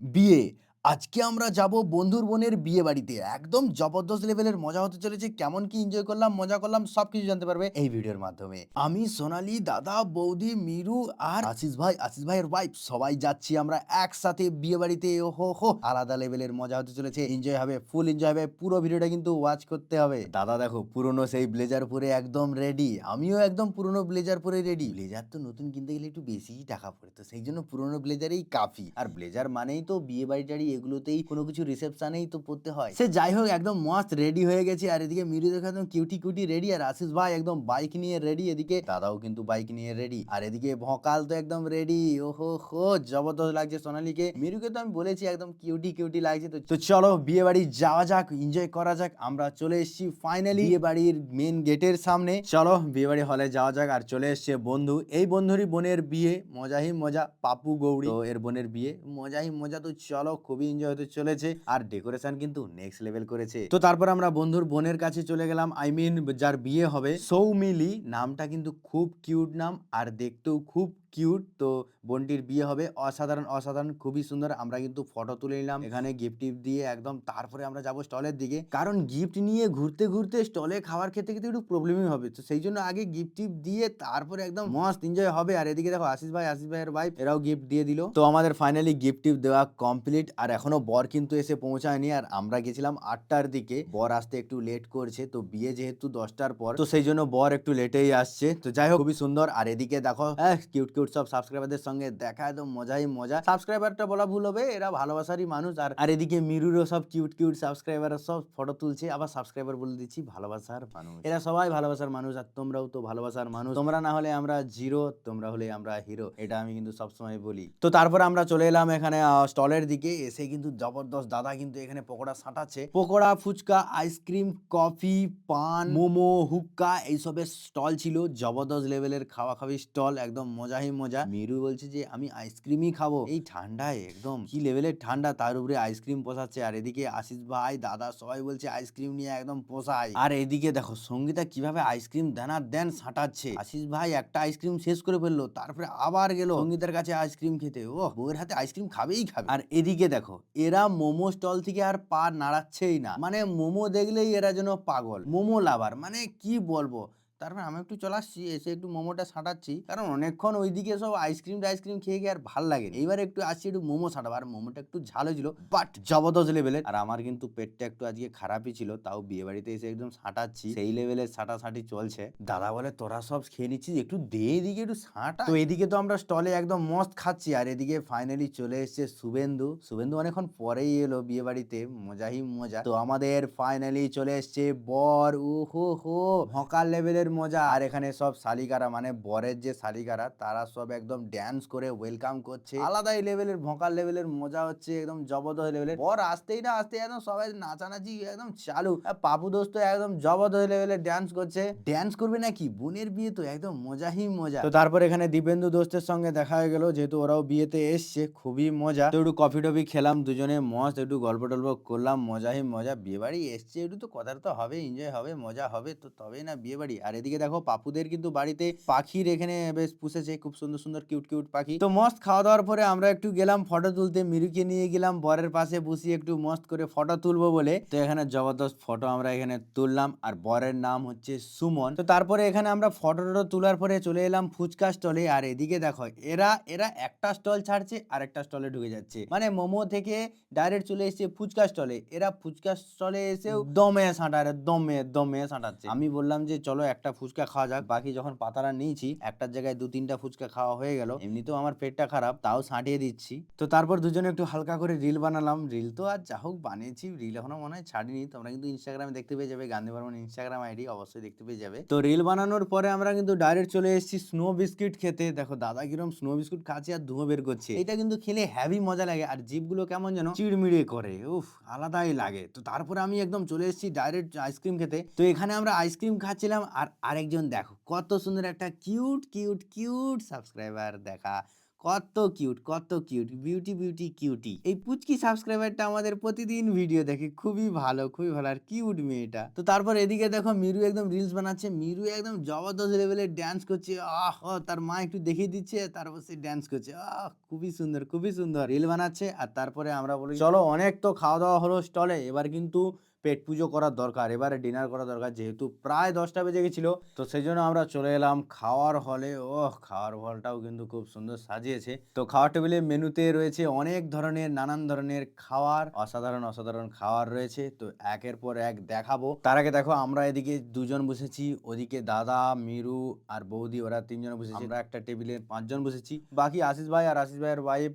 বিয়ে আজকে আমরা যাব বন্ধুর বোনের বিয়ে বাড়িতে। একদম জবরদস্ত লেভেলের মজা হতে চলেছে। কেমন কি এনজয় করলাম, মজা করলাম, সবকিছু জানতে পারবে এই ভিডিওর মাধ্যমে। আমি সোনালি, দাদা, বৌদি, মিরু আর আশিস ভাই, আশিস ভাইয়ের ওয়াইফ সবাই যাচ্ছি আমরা একসাথে বিয়ে বাড়িতে। হো হো, আলাদা লেভেলের মজা হতে চলেছে। এনজয় হবে ফুল এনজয় হবে। পুরো ভিডিওটা কিন্তু ওয়াচ করতে হবে। দাদা দেখো, পুরনো সেই ব্লেজার পরে একদম রেডি আমিও একদম পুরনো ব্লেজার পরে রেডি ব্লেজার তো নতুন কিনতে গেলে একটু বেশিই টাকা পড়ে। তো সেই জন্য পুরনো ব্লেজারেই কাফি। আর ব্লেজার মানেই তো বিয়ে বাড়ি এগুলোতেই কোনো কিছু রিসেপশনেই তো পড়তে হয়। সে যাই হোক, একদম মস্ত রেডি হয়ে গেছে, আর এদিকে মিরু দেখো একদম কিউটি কিউটি রেডি আর আশিস ভাই একদম বাইক নিয়ে রেডি এদিকে দাদাও কিন্তু বাইক নিয়ে রেডি আর এদিকে ভকাল তো একদম রেডি ওহো হো, জবরদস্ত লাগছে সোনালীকে। মিরুকে তো আমি বলেছি একদম কিউটি কিউটি লাগছে, তো চলো বিয়ে বাড়ি যাওয়া যাক এনজয় করা যাক, আমরা চলে এসেছি ফাইনালি বিয়ে বাড়ির মেন গেটের সামনে। চলো বিয়ে বাড়ি হলে যাওয়া যাক, আর চলে এসছে বন্ধু, এই বন্ধুরই বোনের বিয়ে মজাই মজা, পাপু গৌরী। তো এর বোনের বিয়ে মজাই মজা, তো চলো খুবই এনজয় হতে চলেছে আর ডেকোরেশন কিন্তু নেক্সট লেভেল করেছে। তো তারপর আমরা বন্ধুর বোনের কাছে চলে গেলাম আই মিন যার বিয়ে হবে, সৌমিলি, নামটা কিন্তু খুব কিউট নাম আর দেখতেও খুব কিউট তো বোনটির বিয়ে হবে। অসাধারণ অসাধারণ, খুবই সুন্দর। আমরা কিন্তু ফটো তুলে নিলাম। এখানে গিফট টিফট দিয়ে একদম তারপরে আমরা যাব স্টলের দিকে। কারণ গিফট নিয়ে ঘুরতে ঘুরতে স্টলে খাওয়ার খেতে খেতে একটু প্রবলেমই হবে। তো সেই জন্য আগে গিফট টিফট দিয়ে তারপরে একদম মস্ত এনজয় হবে। আর এদিকে দেখো আশিস ভাই, আশিস ভাইয়ের ভাই এরাও গিফট দিয়ে দিল। তো আমাদের ফাইনালি গিফট টিফট দেওয়া কমপ্লিট আর এখনও বর কিন্তু এসে পৌঁছায়নি। আর আমরা গেছিলাম আটটার দিকে। বর আসতে একটু লেট করছে। তো বিয়ে যেহেতু দশটার পর, তো সেই জন্য বর একটু লেটেই আসছে। তো যাই হোক, খুবই সুন্দর। আর এদিকে দেখো কিউট কিউট সব সাবস্ক্রাইবারদের সঙ্গে দেখা, একদম মজাই মজা। সাবস্ক্রাইবারটা বলা ভুল হবে, এরা ভালোবাসারই মানুষ, আর আর এদিকে মিরুরও সব কিউট কিউট সাবস্ক্রাইবার সব ফটো তুলছে, আবার সাবস্ক্রাইবার বলে দিচ্ছি ভালোবাসার মানুষ। এরা সবাই ভালোবাসার মানুষ, আর তোমরাও তো ভালোবাসার মানুষ। তোমরা না হলে আমরা জিরো, তোমরা হলে আমরা হিরো, এটা আমি কিন্তু সবসময় বলি। তো তারপর আমরা চলে এলাম এখানে স্টলের দিকে, এসে কিন্তু জবরদস্ত দাদা কিন্তু এখানে pakora সাঁটাচ্ছে। Pakora, phuchka ice cream coffee paan, momo, hookah, এইসবের স্টল ছিল, জবরদস্ত লেভেলের খাওয়া খাওয়ি স্টল, একদম মজাই মজা। মিরু বলছে যে, আমি আইসক্রিমই খাব। এই ঠান্ডায় একদম। কি লেভেলের ঠান্ডা? তার উপরে আইসক্রিম পোষাচ্ছে। আর এদিকে আশিস ভাই, দাদা সবাই বলছে আইসক্রিম নিয়ে একদম পোষায়। আর এদিকে দেখো, সঙ্গীতা কীভাবে আইসক্রিম দেনার দেন সাঁটাচ্ছে। আশিস ভাই একটা আইসক্রিম শেষ করে ফেলল, তারপরে আবার গেল সঙ্গীতার কাছে আইসক্রিম খেতে। ও বউয়ের হাতে আইসক্রিম খাবেই খাবে। আর এদিকে দেখো, এরা মোমো স্টল থেকে আর পা নাড়াচ্ছেই না। মানে মোমো দেখলেই এরা যেন পাগল। মোমো লাভার। মানে কি বলব? তারপর আমি একটু চলে আসছি, এসে একটু মোমোটা সাঁটাচ্ছি। কারণ অনেকক্ষণ ওইদিকে সব আইসক্রিম আইসক্রিম খেয়ে গিয়ে আর ভালো লাগে এইবার একটু আসছি একটু মোমো সাঁটাবো। আর মোমোটা একটু ঝালো ছিল বাট জবরদস্ত লেভেলের আর আমার কিন্তু পেটটা একটু আজকে খারাপই ছিল, তাও বিয়ে বাড়িতে এসে একদম সাঁটাচ্ছি। সেই লেভেলের সাঁটাসাঁটি চলছে। দাদা বলে, তোরা সব খেয়ে নিচ্ছিস, একটু দে এদিকে, একটু সাঁটা। তো এদিকে তো আমরা স্টলে একদম মস্ত খাচ্ছি। আর এদিকে ফাইনালি চলে এসেছে শুভেন্দু। শুভেন্দু অনেকক্ষণ পরেই এলো বিয়ে বাড়িতে মজাই মজা। তো আমাদের ফাইনালি চলে এসছে বর। ও হো হো ভকাল লেভেলের মজা। আর এখানে সব শালিকারা মানে বরের যে শালিকারা, তারা সব একদম ড্যান্স করে ওয়েলকাম করছে। আলাদাই লেভেলের ভকাল লেভেলের মজা হচ্ছে, একদম জবরদস্ত লেভেলের বর আসতেই না আসতে একদম সবাই নাচানাচি একদম চালু। পাপু দোস্ত একদম জবরদস্ত লেভেলের ড্যান্স করছে। ড্যান্স করবে নাকি? বোনের বিয়ে তো একদম মজাই মজা। তো তারপর এখানে দীপেন্দু দোস্তের সঙ্গে দেখা হয়ে গেল, যেহেতু ওরাও বিয়েতে এসছে, খুবই মজা। একটু কফি টফি খেলাম দুজনে, মস্ত একটু গল্প টল্প করলাম, মজাই মজা। বিয়ে বাড়ি এসছে, একটু তো কথা তো হবে এনজয় হবে, মজা হবে, তো তবেই না বিয়ে বাড়ি আর এদিকে দেখো পাপুদের কিন্তু বাড়িতে পাখির এখানে বেশ পুষেছে, খুব সুন্দর সুন্দর কিউট কিউট পাখি। তো মস্ত খাওয়া দাওয়ার পরে আমরা একটু গেলাম ফটো তুলতে, মিরুকে নিয়ে গেলাম, বরের পাশে বসিয়ে একটু মস্ত করে ফটো তুলবো বলে। তো এখানে জবরদস্ত ফটো আমরা এখানে তুললাম, আর বরের নাম হচ্ছে সুমন। তো তারপরে এখানে আমরা ফটো টটো তোলার পরে চলে এলাম ফুচকা স্টলে আর এদিকে দেখো, এরা এরা একটা স্টল ছাড়ছে, আর একটা স্টলে ঢুকে যাচ্ছে। মানে মোমো থেকে ডাইরেক্ট চলে এসেছে ফুচকা স্টলে এরা ফুচকা স্টলে এসেও দমে সাঁটারে, দমে দমে সাঁটাচ্ছে। আমি বললাম যে, চলো একটা ফুচকা খাওয়া যাক। বাকি যখন পাতারা নিয়েছি, একটার জায়গায় দু তিনটা ফুচকা খাওয়া হয়ে গেল। এমনিতেও আমার পেটটা খারাপ, তাও সাঁটিয়ে দিচ্ছি। তো তারপর দুজনে একটু হালকা করে রিল বানালাম। রিল তো আর যা হোক, বানিয়েছি। রিল এখনও মনে হয় ছাড়িনি। তোমরা কিন্তু ইনস্টাগ্রামে দেখতে পেয়ে যাবে। গান্ধী বর্মন ইনস্টাগ্রাম আইডি অবশ্যই দেখতে পেয়ে যাবে। তো রিল বানানোর পরে আমরা কিন্তু ডাইরেক্ট চলে এসেছি স্নো বিস্কিট খেতে। দেখো, দাদা কিরম স্নো বিস্কুট খাচ্ছে আর ধুঁয়ো বের করছে। এটা কিন্তু খেলে হ্যাভি মজা লাগে। আর জিপগুলো কেমন যেন চিড়মিড়ে করে। উফ, আলাদাই লাগে। তো তারপরে আমি একদম চলে এসেছি ডাইরেক্ট আইসক্রিম খেতে। তো এখানে আমরা আইসক্রিম খাচ্ছিলাম। আর আরেকজন দেখো, কত সুন্দর একটা কিউট কিউট কিউট সাবস্ক্রাইবার দেখা। কত কিউট কত কিউট বিউটি বিউটি কিউটি এই পুচকি সাবস্ক্রাইবারটা আমাদের প্রতিদিন ভিডিও দেখে খুবই ভালো খুবই ভালো। আর কিউট মেয়েটা। তো তারপর এদিকে দেখো মিরু একদম রিলস বানাচ্ছে। মিরু একদম জবরদস্ত লেভেলে ড্যান্স করছে। আহ তার মা একটু দেখিয়ে দিচ্ছে, তারপর সে ড্যান্স করছে। আহ, খুবই সুন্দর খুবই সুন্দর। রিল বানাচ্ছে। আর তারপরে আমরা বলি, চলো অনেক তো খাওয়া দাওয়া হলো স্টলে। এবার কিন্তু পেট পুজো করার দরকার, এবারে ডিনার করা দরকার, যেহেতু প্রায় দশটা বেজে গেছিল, তো সেই জন্য আমরা চলে এলাম খাওয়ার হলে। ও খাওয়ার হলটাও কিন্তু খুব সুন্দর সাজিয়েছে। তো খাওয়ার টেবিলে মেনুতে রয়েছে অনেক ধরনের, নানান ধরনের খাওয়ার, অসাধারণ অসাধারণ খাওয়ার রয়েছে। তো একের পর এক দেখাবো। তার আগে দেখো, আমরা এদিকে দুজন বসেছি, ওদিকে দাদা, মিরু আর বৌদি, ওরা তিনজন বসেছি। আমরা একটা টেবিলে পাঁচজন বসেছি। বাকি আশিস ভাই আর আশিস ভাইয়ের ওয়াইফ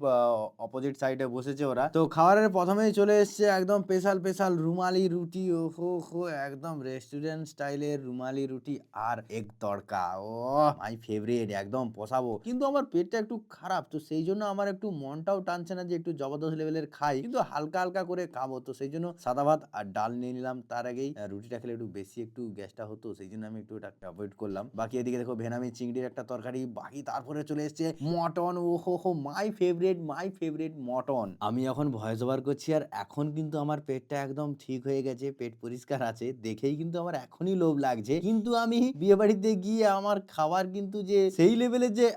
অপোজিট সাইডে বসেছে ওরা। তো খাবারের প্রথমেই চলে এসেছে একদম স্পেশাল স্পেশাল রুমালি রুটি ও হো হো একদম রেস্টুরেন্ট স্টাইলের রুমালি রুটি আর এক তড়কা। ও মাই ফেভারিট একদম পোষাবো। কিন্তু আমার পেটটা একটু খারাপ, তো সেই জন্য আমার একটু মনটাও টানছে না যে একটু জবরদস্ত লেভেলের খাই। কিন্তু হালকা হালকা করে খাব, তো সেই জন্য সাদা ভাত আর ডাল নিয়ে নিলাম। তার আগেই রুটিটা খেলে একটু বেশি একটু গ্যাসটা হতো, সেই জন্য আমি একটু এটা অ্যাভয়েড করলাম। বাকি এদিকে দেখো, ভেনামি চিংড়ির একটা তরকারি, বাকি তারপরে চলে এসেছে মটন। ও হো হো my favourite my favourite mutton. আমি এখন ভয়েস ওভার করছি আর এখন কিন্তু আমার পেটটা একদম ঠিক হয়ে গেছে, পেট পরিষ্কার আছে, দেখেই কিন্তু আমার এখনই লোভ লাগছে। কিন্তু আমি বিয়ে বাড়িতে গিয়ে আমার খাবার কিন্তু যে সেই লেভেলের যে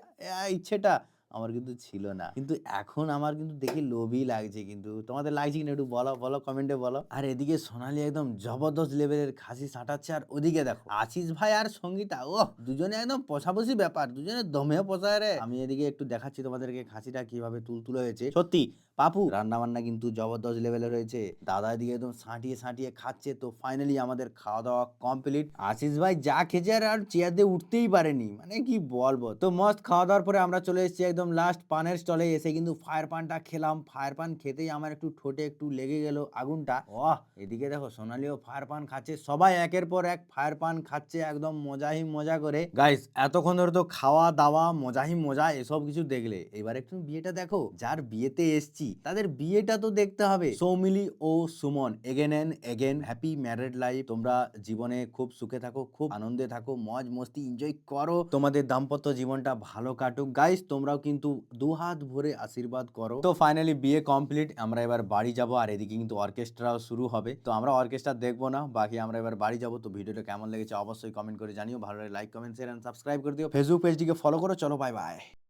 ইচ্ছেটা আমার কিন্তু ছিল না। কিন্তু এখন আমার কিন্তু দেখে লোভই লাগছে কিন্তু। তোমাদের লাগছে কিনা একটু বলো বলো কমেন্টে বলো। আর এদিকে সোনালি একদম জবরদস্ত লেভেলের খাসি সাঁটাচ্ছে আর ওদিকে দেখো, আশিস ভাই আর সঙ্গীতা ও দুজনে একদম পছাপছি ব্যাপার, দুজনে দমে পচায় রে। আমি এদিকে একটু দেখাচ্ছি তোমাদেরকে খাসিটা কীভাবে তুলতুলে হয়েছে। সত্যি পাপু রান্না বান্না কিন্তু জবরদস্ত লেভেলে রয়েছে। দাদা এদিকে একদম সাঁটিয়ে সাঁটিয়ে খাচ্ছে। তো ফাইনালি আমাদের খাওয়া দাওয়া কমপ্লিট আশিস ভাই যা খেয়েছে আর আর চেয়ার দিয়ে উঠতেই পারেনি। মানে কি বলব? তো মস্ত খাওয়া দাওয়ার পরে আমরা চলে এসেছি একদম লাস্ট পানের স্টলে এসে কিন্তু ফায়ার পানটা খেলাম। ফায়ার পান খেতেই আমার একটু ঠোঁটে একটু লেগে গেল আগুনটা। ও এদিকে দেখো সোনালিও ফায়ার পান খাচ্ছে। সবাই একের পর এক ফায়ার পান খাচ্ছে একদম মজাহি মজা করে। গাইস এতক্ষণ ধরে তো খাওয়া দাওয়া মজাহি মজা, এসব কিছু দেখলে। এবার একটু বিয়েটা দেখো। যার বিয়েতে এসছি তাদের বিয়েটা তো দেখতে হবে। সৌমিলি ও Suman again and again happy married life তোমরা জীবনে খুব সুখে থাকো, খুব আনন্দে থাকো, মজ মস্তি এনজয় করো। তোমাদের দাম্পত্য জীবনটা ভালো কাটুক। গাইস তোমরাও কিন্তু দু হাত ভরে আশীর্বাদ করো। তো ফাইনালি বিয়ে কমপ্লিট আমরা এবার বাড়ি যাব আর এদিকে কিন্তু অর্কেস্ট্রাও শুরু হবে। তো আমরা অর্কেস্ট্রা দেখব না, বাকি আমরা এবার বাড়ি যাব। তো ভিডিওটা কেমন লেগেছে অবশ্যই কমেন্ট করে জানিও। ভালো লাগে like comment share and subscribe করে দিও। ফেসবুক পেজটিকে ফলো করো। চলো বাই বাই